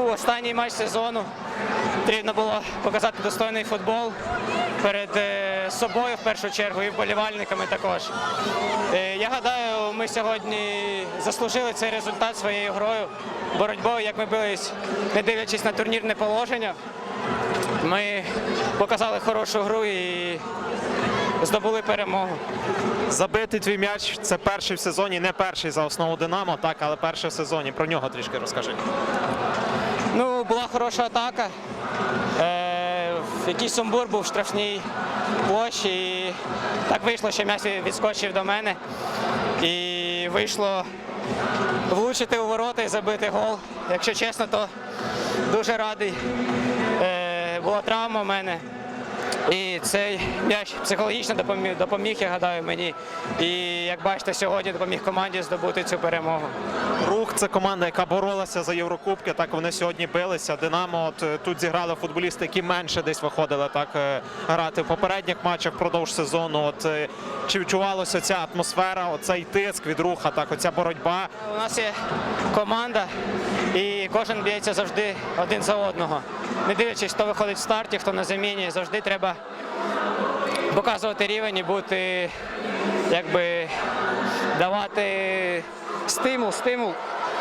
останній матч сезону. Потрібно було показати достойний футбол перед е, собою в першу чергу і вболівальниками також. Е, Я гадаю, ми сьогодні заслужили цей результат своєю грою, боротьбою, як ми бились, не дивлячись на турнірне положення. Ми показали хорошу гру і здобули перемогу. Забитий твій м'яч це перший в сезоні, не перший за основу Динамо, так, але перший в сезоні. Про нього трішки розкажи. Ну, була хороша атака. Е, якийсь сумбур був в штрафній площі. І так вийшло, що м'яч відскочив до мене. І вийшло влучити у ворота і забити гол. Якщо чесно, то дуже радий. Е, була травма в мене. І цей м'яч психологічно допоміг, допоміг, я гадаю, мені. І як бачите, сьогодні допоміг команді здобути цю перемогу. Рух це команда, яка боролася за Єврокубки. Так вони сьогодні билися. Динамо от е, тут зіграли футболісти, які менше десь виходили так е, грати в попередніх матчах впродовж сезону. От е, чи відчувалося ця атмосфера, оцей тиск від руха, так оця боротьба. У нас є команда, і кожен б'ється завжди один за одного. Не дивлячись, хто виходить в старті, хто на заміні, завжди треба показувати рівень і бути, якби давати стимул, стимул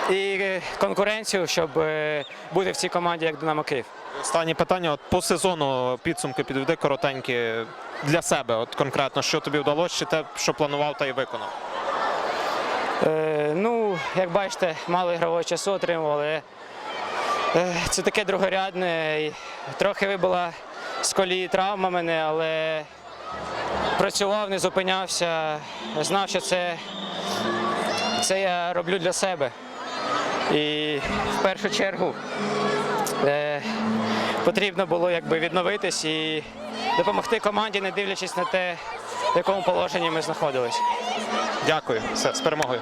і конкуренцію, щоб е, бути в цій команді, як Динамо Київ. Останнє питання. От по сезону підсумки підведи коротенькі для себе. От конкретно, що тобі вдалося, чи те, що планував, та й виконав. Е, ну, як бачите, мало ігрового часу отримував, але е, це таке другорядне. Трохи вибула з колії травма мене, але працював, не зупинявся, знав, що це, це я роблю для себе. І в першу чергу е, потрібно було якби відновитись і допомогти команді, не дивлячись на те, в якому положенні ми знаходились. Дякую. Все, з перемогою.